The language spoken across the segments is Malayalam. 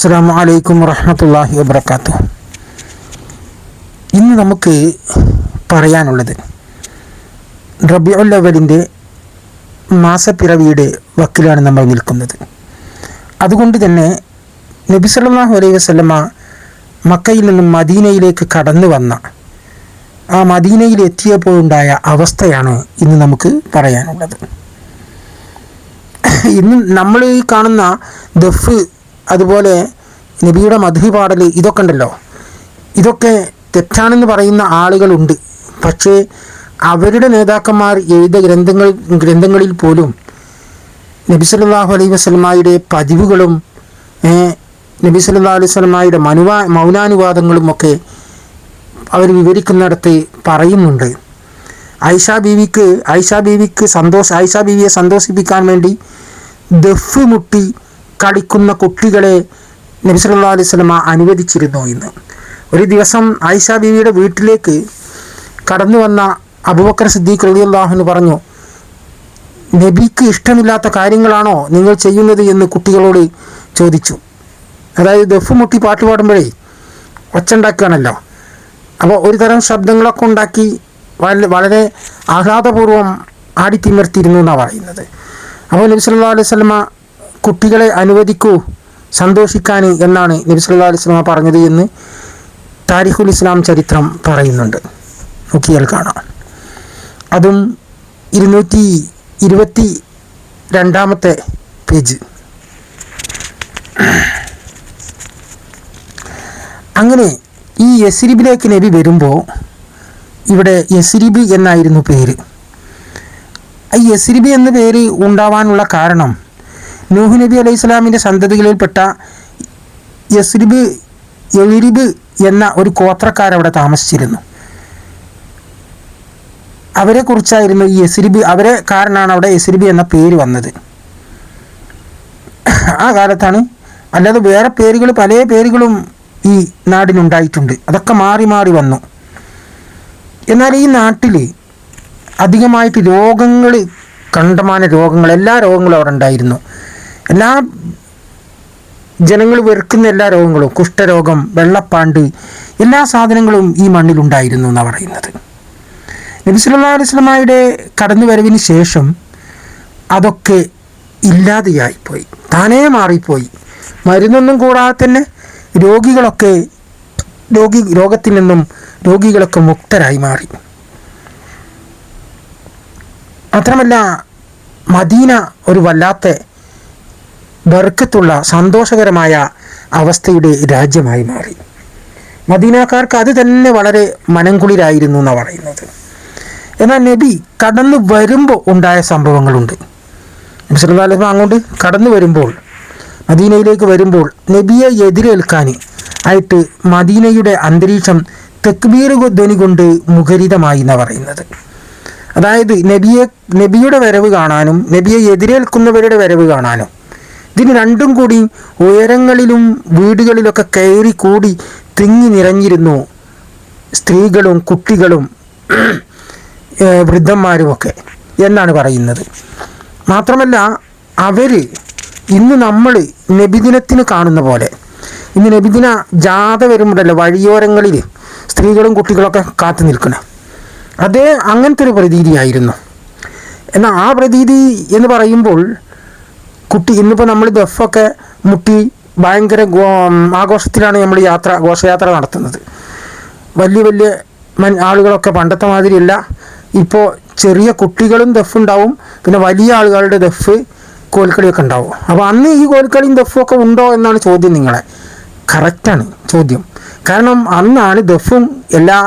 അസ്സാം വലൈക്കും വബർക്കാത്തു ഇന്ന് നമുക്ക് പറയാനുള്ളത് റബിയുൽ അവലിന്റെ മാസപ്പിറവിയുടെ വക്കിലാണ് നമ്മൾ നിൽക്കുന്നത്. അതുകൊണ്ട് തന്നെ നബി സല്ലാഹു അലൈഹി വസല്ലമ മക്കയിൽ നിന്നും മദീനയിലേക്ക് കടന്നു വന്ന ആ മദീനയിൽ എത്തിയപ്പോഴുണ്ടായ അവസ്ഥയാണ് ഇന്ന് നമുക്ക് പറയാനുള്ളത്. ഇന്ന് നമ്മൾ കാണുന്ന ദഫ് അതുപോലെ നബിയുടെ മധു പാടൽ ഇതൊക്കെ ഉണ്ടല്ലോ. ഇതൊക്കെ തെറ്റാണെന്ന് പറയുന്ന ആളുകളുണ്ട്. പക്ഷേ അവരുടെ നേതാക്കന്മാർ എഴുതിയ ഗ്രന്ഥങ്ങൾ ഗ്രന്ഥങ്ങളിൽ പോലും നബി സല്ലാഹു അലൈഹി വസ്ലമായുടെ പതിവുകളും നബി സല്ലാ അലൈഹി വസല്ലമയുടെ മനുവാ മൗനാനുവാദങ്ങളും ഒക്കെ അവർ വിവരിക്കുന്നിടത്ത് പറയുന്നുണ്ട്. ഐഷ ബീവിക്ക് ഐഷ ബീവിക്ക് സന്തോഷ ഐഷ ബീവിയെ സന്തോഷിപ്പിക്കാൻ വേണ്ടി ദഫ് മുട്ടി കളിക്കുന്ന കുട്ടികളെ നബിസല്ലാ അലൈഹി സ്വലമ അനുവദിച്ചിരുന്നു എന്ന്. ഒരു ദിവസം ആയിഷാ ബീവിയുടെ വീട്ടിലേക്ക് കടന്നു വന്ന അബൂബക്കർ സിദ്ദീഖ് റളിയല്ലാഹു പറഞ്ഞു നബിക്ക് ഇഷ്ടമില്ലാത്ത കാര്യങ്ങളാണോ നിങ്ങൾ ചെയ്യുന്നത്? എന്ന് കുട്ടികളോട് ചോദിച്ചു. അതായത് ദഫ് മുട്ടി പാട്ട് പാടുമ്പോഴേ ഒച്ചുണ്ടാക്കുകയാണല്ലോ അപ്പോൾ ഒരു തരം ശബ്ദങ്ങളൊക്കെ ഉണ്ടാക്കി വളരെ ആഹ്ലാദപൂർവം ആടിത്തിമർത്തിയിരുന്നു എന്നാണ് പറയുന്നത്. അപ്പോൾ നബി സല്ലാ അലൈഹി വസല്ലമ കുട്ടികളെ അനുവദിക്കൂ സന്തോഷിക്കാൻ എന്നാണ് നബി സല്ലല്ലാഹു അലൈഹി വസല്ലമ പറഞ്ഞത് എന്ന് താരിഖുൽ ഇസ്ലാം ചരിത്രം പറയുന്നുണ്ട്. നോക്കിയാൽ കാണാം. അതും ഇരുന്നൂറ്റി ഇരുപത്തി രണ്ടാമത്തെ പേജ്. അങ്ങനെ ഈ യസ്രിബിലേക്ക് നബി വരുമ്പോൾ ഇവിടെ യസ്രിബ് എന്നായിരുന്നു പേര്. ഈ യസിരിബി എന്ന പേര് ഉണ്ടാവാനുള്ള കാരണം നൂഹ് നബി അലൈഹി സ്വലാമിന്റെ സന്തതികളിൽപ്പെട്ട യസ്രിബ് എളിരിബ് എന്ന ഒരു ഗോത്രക്കാരവിടെ താമസിച്ചിരുന്നു. അവരെ കുറിച്ചായിരുന്നു ഈ യസ്രിബ് അവരെ കാരണമാണ് അവിടെ യസ്രിബ് എന്ന പേര് വന്നത്. ആ കാലത്താണ് അല്ലാതെ വേറെ പേരുകൾ പല പേരുകളും ഈ നാടിനുണ്ടായിട്ടുണ്ട്. അതൊക്കെ മാറി മാറി വന്നു. എന്നാൽ ഈ നാട്ടിൽ അധികമായിട്ട് രോഗങ്ങൾ കണ്ടമാന രോഗങ്ങൾ എല്ലാ രോഗങ്ങളും അവിടെ ഉണ്ടായിരുന്നു. എല്ലാ ജനങ്ങൾ വെറുക്കുന്ന എല്ലാ രോഗങ്ങളും കുഷ്ഠരോഗം വെള്ളപ്പാണ്ട് എല്ലാ സാധനങ്ങളും ഈ മണ്ണിലുണ്ടായിരുന്നു എന്നാണ് പറയുന്നത്. നബി അലിസ്ലമായുടെ കടന്നുവരവിന് ശേഷം അതൊക്കെ ഇല്ലാതെയായിപ്പോയി. താനേ മാറിപ്പോയി. മരുന്നൊന്നും കൂടാതെ തന്നെ രോഗികളൊക്കെ രോഗി രോഗത്തിൽ നിന്നും രോഗികളൊക്കെ മുക്തരായി മാറി. മാത്രമല്ല മദീന ഒരു വല്ലാത്ത ബർക്കത്തുള്ള സന്തോഷകരമായ അവസ്ഥയുടെ രാജ്യമായി മാറി. മദീനക്കാർക്ക് അത് തന്നെ വളരെ മനംകുളിരായിരുന്നു എന്നാണ് പറയുന്നത്. എന്നാൽ നബി കടന്നു വരുമ്പോൾ ഉണ്ടായ സംഭവങ്ങളുണ്ട്. നബി അങ്ങോട്ട് കടന്നു വരുമ്പോൾ മദീനയിലേക്ക് വരുമ്പോൾ നബിയെ എതിരേൽക്കാൻ ആയിട്ട് മദീനയുടെ അന്തരീക്ഷം തെക്ബീർ ധ്വനി കൊണ്ട് മുഖരിതമായി എന്നാണ് പറയുന്നത്. അതായത് നബിയെ നബിയുടെ വരവ് കാണാനും നബിയെ എതിരേൽക്കുന്നവരുടെ വരവ് കാണാനും ഇതിന് രണ്ടും കൂടി ഉയരങ്ങളിലും വീടുകളിലൊക്കെ കയറി കൂടി തിങ്ങി നിറഞ്ഞിരുന്നു. സ്ത്രീകളും കുട്ടികളും വൃദ്ധന്മാരുമൊക്കെ എന്നാണ് പറയുന്നത്. മാത്രമല്ല അവർ ഇന്ന് നമ്മൾ നബിദിനത്തിന് കാണുന്ന പോലെ ഇന്ന് നബിദിന ജാഥ വരുമ്പോഴല്ലോ വഴിയോരങ്ങളിൽ സ്ത്രീകളും കുട്ടികളൊക്കെ കാത്തു നിൽക്കണേ? അതേ അങ്ങനത്തെ ഒരു പ്രതീതിയായിരുന്നു. എന്നാൽ ആ പ്രതീതി എന്ന് പറയുമ്പോൾ കുട്ടി ഇന്നിപ്പോൾ നമ്മൾ ദഫൊക്കെ മുട്ടി ഭയങ്കര ആഘോഷത്തിലാണ് നമ്മൾ യാത്ര ഘോഷയാത്ര നടത്തുന്നത്. വലിയ വലിയ മൻ ആളുകളൊക്കെ പണ്ടത്തെ മാതിരിയല്ല. ഇപ്പോൾ ചെറിയ കുട്ടികളും ദഫ് ഉണ്ടാവും. പിന്നെ വലിയ ആളുകളുടെ ദഫ് കോൽക്കളിയൊക്കെ ഉണ്ടാവും. അപ്പോൾ അന്ന് ഈ കോൽക്കളിയും ദഫും ഒക്കെ ഉണ്ടോ എന്നാണ് ചോദ്യം നിങ്ങളെ. കറക്റ്റാണ് ചോദ്യം. കാരണം അന്നാണ് ദഫും എല്ലാ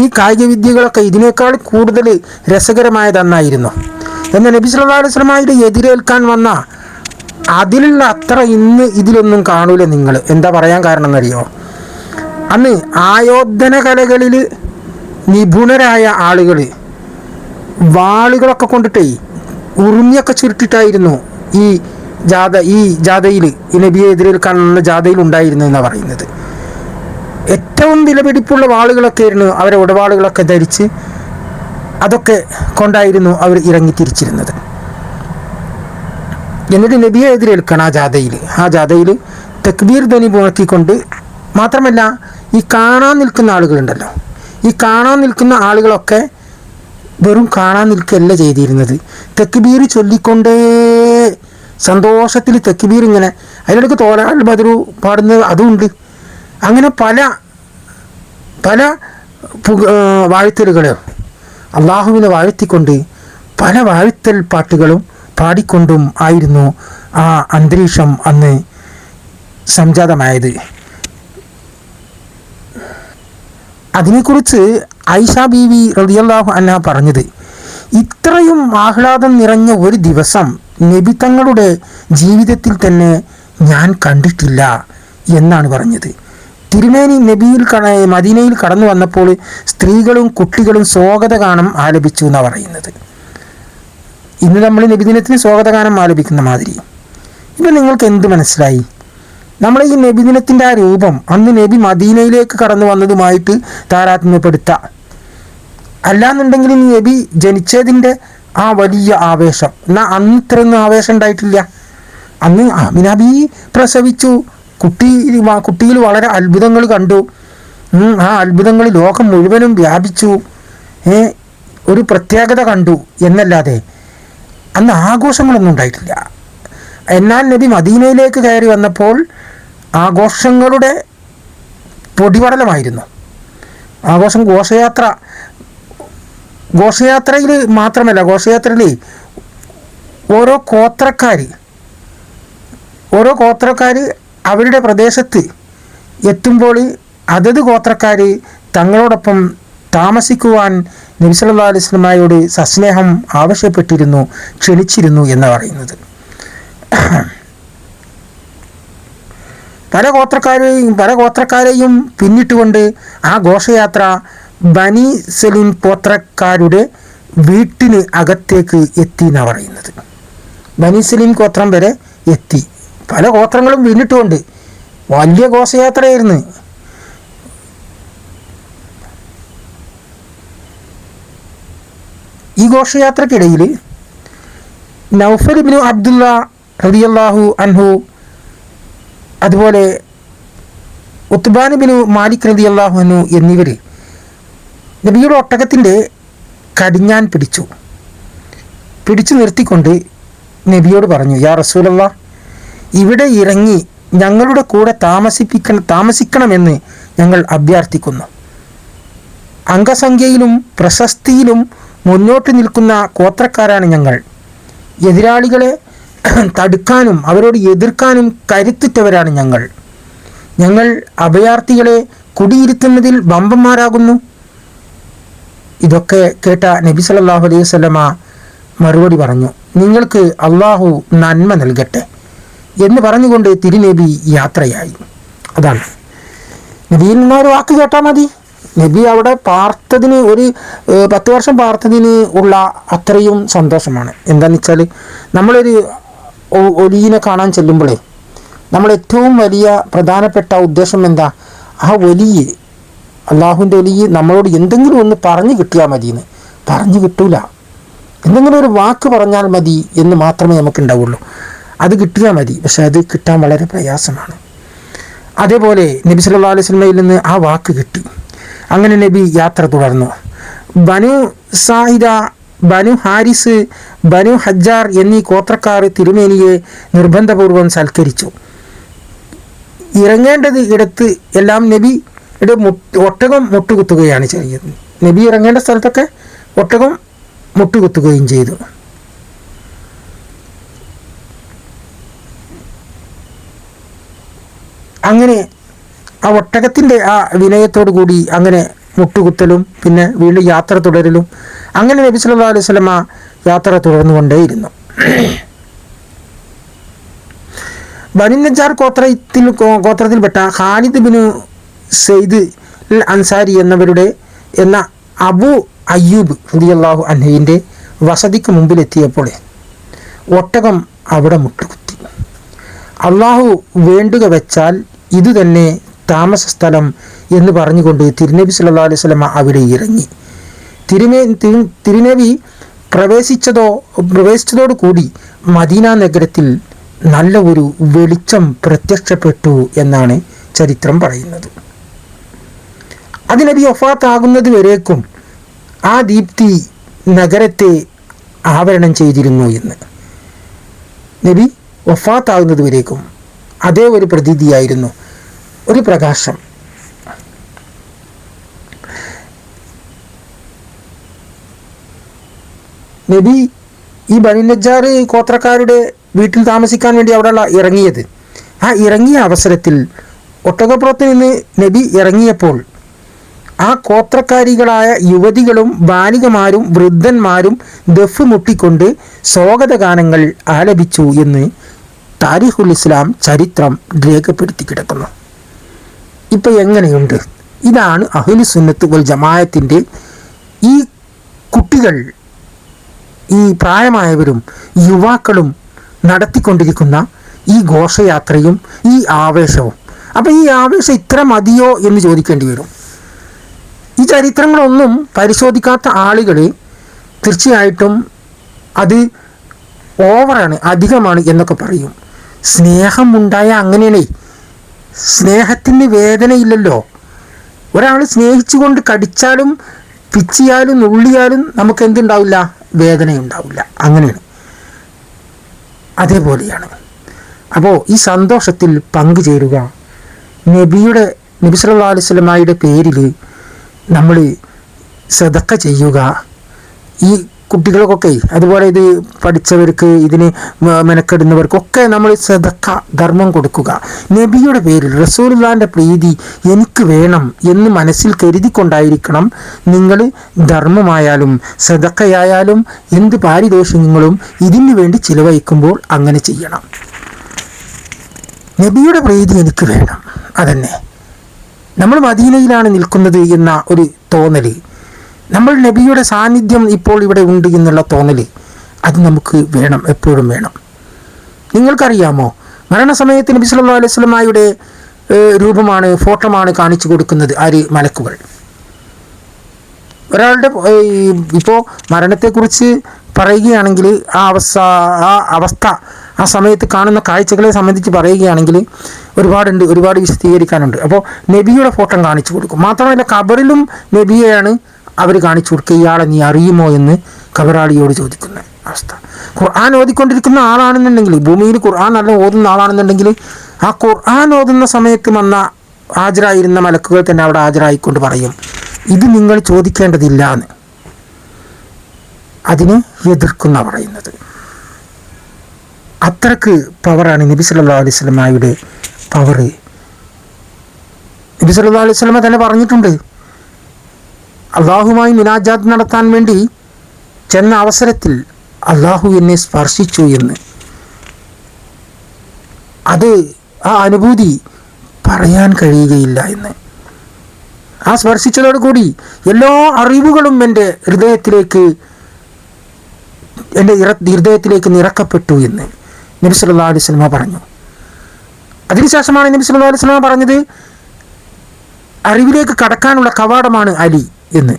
ഈ കായിക വിദ്യകളൊക്കെ ഇതിനേക്കാൾ കൂടുതൽ രസകരമായതെന്നായിരുന്നു എന്നാൽ നബി സല്ലാ അലൈഹി എതിരേൽക്കാൻ വന്ന അതിലുള്ള അത്ര ഇന്ന് ഇതിലൊന്നും കാണൂല നിങ്ങൾ എന്താ പറയാൻ കാരണം എന്നറിയോ? അന്ന് ആയോധന കലകളിൽ നിപുണരായ ആളുകൾ വാളുകളൊക്കെ കൊണ്ടിട്ടേ ഉറുമിയൊക്കെ ചുരുട്ടിട്ടായിരുന്നു ഈ ജാഥ ഈ ജാഥയിൽ നബിയെ എതിരേൽക്കാൻ വന്ന ജാഥയിൽ ഉണ്ടായിരുന്നു എന്നാണ് പറയുന്നത്. ഏറ്റവും വിലപിടിപ്പുള്ള വാളുകളൊക്കെ ആയിരുന്നു അവരെ ഉടവാളുകളൊക്കെ ധരിച്ച് അതൊക്കെ കൊണ്ടായിരുന്നു അവർ ഇറങ്ങി തിരിച്ചിരുന്നത്. എന്നിട്ട് നബിയെ എതിരേൽക്കണം ആ ജാഥയിൽ. ആ ജാഥയിൽ തക്ബീർ ധ്വനി മുഴക്കിക്കൊണ്ട് മാത്രമല്ല ഈ കാണാൻ നിൽക്കുന്ന ആളുകളുണ്ടല്ലോ. ഈ കാണാൻ നിൽക്കുന്ന ആളുകളൊക്കെ വെറും കാണാൻ നിൽക്കുകയല്ല ചെയ്തിരുന്നത്. തെക്കുബീർ ചൊല്ലിക്കൊണ്ടേ സന്തോഷത്തിൽ തെക്കുബീർ ഇങ്ങനെ അതിനിടയ്ക്ക് തോലാൽ ബദറു പാടുന്നത് അതുമുണ്ട് അങ്ങനെ പല പല വാഴ്ത്തലുകൾ അള്ളാഹുവിനെ വാഴ്ത്തിക്കൊണ്ട് പല വാഴ്ത്തൽ പാട്ടുകളും പാടിക്കൊണ്ടും ആയിരുന്നു ആ അന്തരീക്ഷം അന്ന് സംജാതമായത്. അതിനെക്കുറിച്ച് ഐഷ ബീവി റതിയല്ലാഹു അന്ന പറഞ്ഞത് ഇത്രയും ആഹ്ലാദം നിറഞ്ഞ ഒരു ദിവസം നബി തങ്ങളുടെ ജീവിതത്തിൽ തന്നെ ഞാൻ കണ്ടിട്ടില്ല എന്നാണ് പറഞ്ഞത്. തിരുമേനി നബിയിൽ കട മദീനയിൽ കടന്നു വന്നപ്പോൾ സ്ത്രീകളും കുട്ടികളും സ്വാഗതഗാനം ആലപിച്ചു എന്നാണ് പറയുന്നത്. ഇന്ന് നമ്മൾ നബിദിനത്തിന് സ്വാഗതഗാനം ആലപിക്കുന്ന മാതിരി. ഇപ്പം നിങ്ങൾക്ക് എന്ത് മനസ്സിലായി? നമ്മൾ ഈ നബിദിനത്തിന്റെ ആ രൂപം അന്ന് നബി മദീനയിലേക്ക് കടന്നു വന്നതുമായിട്ട് താരാത്മ്യപ്പെടുത്താം. അല്ലാന്നുണ്ടെങ്കിൽ ഈ നബി ജനിച്ചതിന്റെ ആ വലിയ ആവേശം എന്നാൽ അന്ന് ഇത്രയൊന്നും ആവേശം ഉണ്ടായിട്ടില്ല. അന്ന് അമിനബി പ്രസവിച്ചു. കുട്ടി കുട്ടിയിൽ വളരെ അത്ഭുതങ്ങൾ കണ്ടു. ആ അത്ഭുതങ്ങൾ ലോകം മുഴുവനും വ്യാപിച്ചു. ഒരു പ്രത്യേകത കണ്ടു എന്നല്ലാതെ. അന്ന് ആഘോഷങ്ങളൊന്നും ഉണ്ടായിട്ടില്ല. എന്നാൽ നബി മദീനയിലേക്ക് കയറി വന്നപ്പോൾ ആഘോഷങ്ങളുടെ പൊടിപടലമായിരുന്നു. ആഘോഷം ഘോഷയാത്ര ഘോഷയാത്രയിൽ മാത്രമല്ല ഘോഷയാത്രയിൽ ഓരോ കോത്രക്കാർ ഓരോ കോത്രക്കാർ അവരുടെ പ്രദേശത്ത് എത്തുമ്പോൾ അതത് ഗോത്രക്കാർ തങ്ങളോടൊപ്പം താമസിക്കുവാൻ നബിസല്ലാ അലിസ്ലമായോട് സസ്നേഹം ആവശ്യപ്പെട്ടിരുന്നു ക്ഷണിച്ചിരുന്നു എന്ന് പറയുന്നത്. പല ഗോത്രക്കാരെയും പല ഗോത്രക്കാരെയും പിന്നിട്ടുകൊണ്ട് ആ ഘോഷയാത്ര ബനി സലീം ഗോത്രക്കാരുടെ വീട്ടിന് അകത്തേക്ക് എത്തി എന്നാണ് പറയുന്നത്. ബനി സലീം ഗോത്രം വരെ എത്തി. പല ഗോത്രങ്ങളും പിന്നിട്ടുകൊണ്ട് വലിയ ഘോഷയാത്രയായിരുന്നു. ഈ ഘോഷയാത്രക്കിടയിൽ നൗഫൽ ബിനു അബ്ദുള്ള റബിയല്ലാഹു അൻഹു അതുപോലെ ഉത്ബാൻ ബിനു മാലിക് റബി അള്ളാഹു അൻഹു എന്നിവർ നബിയുടെ ഒട്ടകത്തിന്റെ കടിഞ്ഞാൻ പിടിച്ചു. പിടിച്ചു നിർത്തിക്കൊണ്ട് നബിയോട് പറഞ്ഞു യാ റസൂലല്ല ഇവിടെ ഇറങ്ങി ഞങ്ങളുടെ കൂടെ താമസിപ്പിക്കണം താമസിക്കണമെന്ന് ഞങ്ങൾ അഭ്യർത്ഥിക്കുന്നു. അംഗസംഖ്യയിലും പ്രശസ്തിയിലും മുന്നോട്ട് നിൽക്കുന്ന ഗോത്രക്കാരാണ് ഞങ്ങൾ. എതിരാളികളെ തടുക്കാനും അവരോട് എതിർക്കാനും കരുത്തുറ്റവരാണ് ഞങ്ങൾ. ഞങ്ങൾ അഭയാർത്ഥികളെ കുടിയിരുത്തുന്നതിൽ ബമ്പന്മാരാകുന്നു ഇതൊക്കെ കേട്ട നബി സല്ലാഹു അലൈഹി സ്വലമ മറുപടി പറഞ്ഞു. നിങ്ങൾക്ക് അള്ളാഹു നന്മ നൽകട്ടെ എന്ന് പറഞ്ഞുകൊണ്ട് തിരുനബി യാത്രയായി. അതാണ്. നബിയിൽ വാക്ക് കേട്ടാൽ മതി. നബി അവിടെ പാർത്തതിന് ഒരു പത്ത് വർഷം പാർത്തതിന് ഉള്ള അത്രയും സന്തോഷമാണ്. എന്താണെന്ന് വെച്ചാൽ നമ്മളൊരു ഒലിയിനെ കാണാൻ ചെല്ലുമ്പോൾ നമ്മൾ ഏറ്റവും വലിയ പ്രധാനപ്പെട്ട ഉദ്ദേശം എന്താ? ആ ഒലിയെ അള്ളാഹുവിന്റെ ഒലിയെ നമ്മളോട് എന്തെങ്കിലും ഒന്ന് പറഞ്ഞു കിട്ടിയാൽ മതിയെന്ന്. പറഞ്ഞു കിട്ടൂല. എന്തെങ്കിലും ഒരു വാക്ക് പറഞ്ഞാൽ മതി എന്ന് മാത്രമേ നമുക്ക് ഉണ്ടാവുള്ളൂ അത് കിട്ടിയാൽ മതി. പക്ഷെ അത് കിട്ടാൻ വളരെ പ്രയാസമാണ്. അതേപോലെ നബി അലൈഹി സ്വലമയിൽ നിന്ന് ആ വാക്ക് കിട്ടി. അങ്ങനെ നബി യാത്ര തുടർന്നു. ബനു സാഹിദ ബനു ഹാരിസ് ബനു ഹജ്ജാർ എന്നീ ഗോത്രക്കാർ തിരുമേനിയെ നിർബന്ധപൂർവം സൽക്കരിച്ചു. ഇറങ്ങേണ്ടത് ഇടത്ത് എല്ലാം നബി ഒട്ടകം മുട്ടുകുത്തുകയാണ് ചെയ്യുന്നത് നബി ഇറങ്ങേണ്ട സ്ഥലത്തൊക്കെ ഒട്ടകം മുട്ടുകുത്തുകയും ചെയ്തു. അങ്ങനെ ആ ഒട്ടകത്തിന്റെ ആ വിനയത്തോടു കൂടി അങ്ങനെ മുട്ടുകുത്തലും പിന്നെ വീണ്ടും യാത്ര തുടരലും അങ്ങനെ നബി സല്ലാ അലൈഹി സ്വലമ യാത്ര തുടർന്നുകൊണ്ടേയിരുന്നു. ബനിനജാർ ഗോത്രത്തിൽ ഗോത്രത്തിൽപ്പെട്ട ഖാലിദ് ബിനു സെയ്ദ് അൻസാരി എന്നവരുടെ എന്ന അബു അയ്യൂബ് ഹുദിയല്ലാഹു അൻഹയിന്റെ വസതിക്ക് മുമ്പിലെത്തിയപ്പോൾ ഒട്ടകം അവിടെ മുട്ടുകുത്തി. അള്ളാഹു വേണ്ടുക വെച്ചാൽ ഇതുതന്നെ താമസ സ്ഥലം എന്ന് പറഞ്ഞുകൊണ്ട് തിരുനബി സല്ലാ അലൈഹി സ്വലമ അവിടെ ഇറങ്ങി. തിരുമേ തിരുനബി പ്രവേശിച്ചതോ പ്രവേശിച്ചതോടു കൂടി മദീന നഗരത്തിൽ നല്ല ഒരു വെളിച്ചം പ്രത്യക്ഷപ്പെട്ടു എന്നാണ് ചരിത്രം പറയുന്നത്. അതിനബി ഒഫാത്താകുന്നത് വരേക്കും ആ ദീപ്തി നഗരത്തെ ആവരണം ചെയ്തിരുന്നു എന്ന്. നബി ഒഫാത്താകുന്നത് വരേക്കും അതേ ഒരു പ്രതീതിയായിരുന്നു. ഒരു പ്രകാശം. നബി ഈ ബനുനജാർ ഗോത്രക്കാരുടെ വീട്ടിൽ താമസിക്കാൻ വേണ്ടി അവിടെ ഇറങ്ങിയത്. ആ ഇറങ്ങിയ അവസരത്തിൽ ഒട്ടകപ്പുറത്ത് നിന്ന് നബി ഇറങ്ങിയപ്പോൾ ആ കോത്രക്കാരികളായ യുവതികളും ബാലികമാരും വൃദ്ധന്മാരും ദഫ് മുട്ടിക്കൊണ്ട് സ്വാഗതഗാനങ്ങൾ ആലപിച്ചു എന്ന് താരിഖുൽ ഇസ്ലാം ചരിത്രം രേഖപ്പെടുത്തി കിടക്കുന്നു. ഇപ്പം എങ്ങനെയുണ്ട്? ഇതാണ് അഹുലി സുന്നത്ത് വൽ ജമായത്തിന്റെ ഈ കുട്ടികൾ ഈ പ്രായമായവരും യുവാക്കളും നടത്തിക്കൊണ്ടിരിക്കുന്ന ഈ ഘോഷയാത്രയും ഈ ആവേശവും. അപ്പോൾ ഈ ആവേശം ഇത്ര മതിയോ എന്ന് ചോദിക്കേണ്ടി വരും. ഈ ചരിത്രങ്ങളൊന്നും പരിശോധിക്കാത്ത ആളുകൾ തീർച്ചയായിട്ടും അത് ഓവറാണ് അധികമാണ് എന്നൊക്കെ പറയും. സ്നേഹമുണ്ടായ അങ്ങനെയാണേ സ്നേഹത്തിന് വേദനയില്ലല്ലോ. ഒരാൾ സ്നേഹിച്ചുകൊണ്ട് കടിച്ചാലും പിച്ചിയാലും നുള്ളിയാലും നമുക്ക് എന്തുണ്ടാവില്ല? വേദനയുണ്ടാവില്ല. അങ്ങനെയാണ്. അതേപോലെയാണ്. അപ്പോൾ ഈ സന്തോഷത്തിൽ പങ്കുചേരുക. നബിയുടെ നബി സല്ലാ അലൈഹി സ്വലമായുടെ പേരിൽ നമ്മൾ സതക്ക ചെയ്യുക. ഈ കുട്ടികൾക്കൊക്കെ അതുപോലെ ഇത് പഠിച്ചവർക്ക് ഇതിന് മെനക്കെടുന്നവർക്കൊക്കെ നമ്മൾ സദക്ക ധർമ്മം കൊടുക്കുക. നബിയുടെ പേരിൽ റസൂലുള്ളാന്റെ പ്രീതി എനിക്ക് വേണം എന്ന് മനസ്സിൽ കരുതിക്കൊണ്ടായിരിക്കണം നിങ്ങൾ ധർമ്മമായാലും സദക്കയായാലും എന്ത് പാരിതോഷികങ്ങളും ഇതിന് വേണ്ടി ചിലവഴിക്കുമ്പോൾ അങ്ങനെ ചെയ്യണം. നബിയുടെ പ്രീതി എനിക്ക് വേണം. അതന്നെ. നമ്മൾ മദീനയിലാണ് നിൽക്കുന്നത് എന്ന ഒരു തോന്നൽ നമ്മൾ നബിയുടെ സാന്നിധ്യം ഇപ്പോൾ ഇവിടെ ഉണ്ട് എന്നുള്ള തോന്നൽ അത് നമുക്ക് വേണം എപ്പോഴും വേണം. നിങ്ങൾക്കറിയാമോ? മരണസമയത്ത് നബി സല്ലാ അലൈഹി സ്വലമായുടെ രൂപമാണ് ഫോട്ടോമാണ് കാണിച്ചു കൊടുക്കുന്നത് ആര്? മലക്കുകൾ. ഒരാളുടെ ഇപ്പോൾ മരണത്തെക്കുറിച്ച് പറയുകയാണെങ്കിൽ ആ അവസ്ഥ ആ അവസ്ഥ ആ സമയത്ത് കാണുന്ന കാഴ്ചകളെ സംബന്ധിച്ച് പറയുകയാണെങ്കിൽ ഒരുപാടുണ്ട് ഒരുപാട് വിശദീകരിക്കാനുണ്ട്. അപ്പോൾ നബിയുടെ ഫോട്ടോ കാണിച്ചു കൊടുക്കും. മാത്രമല്ല കബറിലും നബിയെയാണ് അവർ കാണിച്ചു കൊടുക്കുക ഇയാളെ നീ അറിയുമോ എന്ന് കബറാളിയോട് ചോദിക്കുന്ന അവസ്ഥ. ഖുർആൻ ഓതിക്കൊണ്ടിരിക്കുന്ന ആളാണെന്നുണ്ടെങ്കിൽ ഭൂമിയിൽ ഖുർആൻ നല്ല ഓതുന്ന ആളാണെന്നുണ്ടെങ്കിൽ ആ ഖുർആൻ ഓതുന്ന സമയത്ത് വന്ന ഹാജരായിരുന്ന മലക്കുകൾ തന്നെ അവിടെ ഹാജരായിക്കൊണ്ട് പറയും ഇത് നിങ്ങൾ ചോദിക്കേണ്ടതില്ല എന്ന്. അതിനെ എതിർക്കുന്ന പറയുന്നത്. അത്രയ്ക്ക് പവറാണ് നബി സല്ലാ അലൈഹി സ്വലമായുടെ പവർ നബി സല്ലാ അലൈഹി സ്വലമ തന്നെ പറഞ്ഞിട്ടുണ്ട് അള്ളാഹുമായി മിനാജാത്ത് നടത്താൻ വേണ്ടി ചെന്ന അവസരത്തിൽ അള്ളാഹു എന്നെ സ്പർശിച്ചു എന്ന്. അത് ആ അനുഭൂതി പറയാൻ കഴിയുകയില്ല എന്ന്. ആ സ്പർശിച്ചതോടുകൂടി എല്ലാ അറിവുകളും എന്റെ ഹൃദയത്തിലേക്ക് എന്റെ ഹൃദയത്തിലേക്ക് നിറക്കപ്പെട്ടു എന്ന് നബി അലൈഹി സ്വലമ പറഞ്ഞു. അതിനുശേഷമാണ് നബി അലൈഹി സ്വലമ പറഞ്ഞത് അറിവിലേക്ക് കടക്കാനുള്ള കവാടമാണ് അലി. എന്ന്.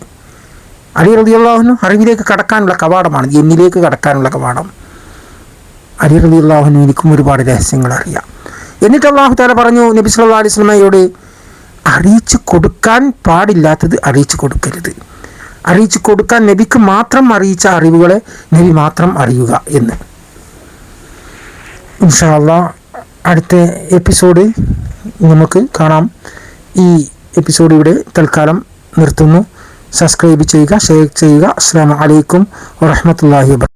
അലി റബിയുള്ളാഹുനും അറിവിലേക്ക് കടക്കാനുള്ള കവാടമാണ് എന്നിലേക്ക് കടക്കാനുള്ള കവാടം. അലി റബിയുള്ളാഹുനും എനിക്കും ഒരുപാട് രഹസ്യങ്ങൾ അറിയാം. എന്നിട്ട് അള്ളാഹു താല പറഞ്ഞു നബി സല്ലാ അലൈഹി സ്വലമയോട് അറിയിച്ചു കൊടുക്കാൻ പാടില്ലാത്തത് അറിയിച്ചു കൊടുക്കരുത്. അറിയിച്ചു കൊടുക്കാൻ നബിക്ക് മാത്രം അറിയിച്ച അറിവുകളെ നബി മാത്രം അറിയുക എന്ന്. ഇൻഷാല്ല അടുത്ത എപ്പിസോഡ് നമുക്ക് കാണാം. ഈ എപ്പിസോഡ് ഇവിടെ തൽക്കാലം നിർത്തുന്നു. സബ്സ്ക്രൈബ് ചെയ്യുക ഷെയർ ചെയ്യുക. അസ്സാം വലൈക്കും വാഹമത്തല്ലാഹി വാ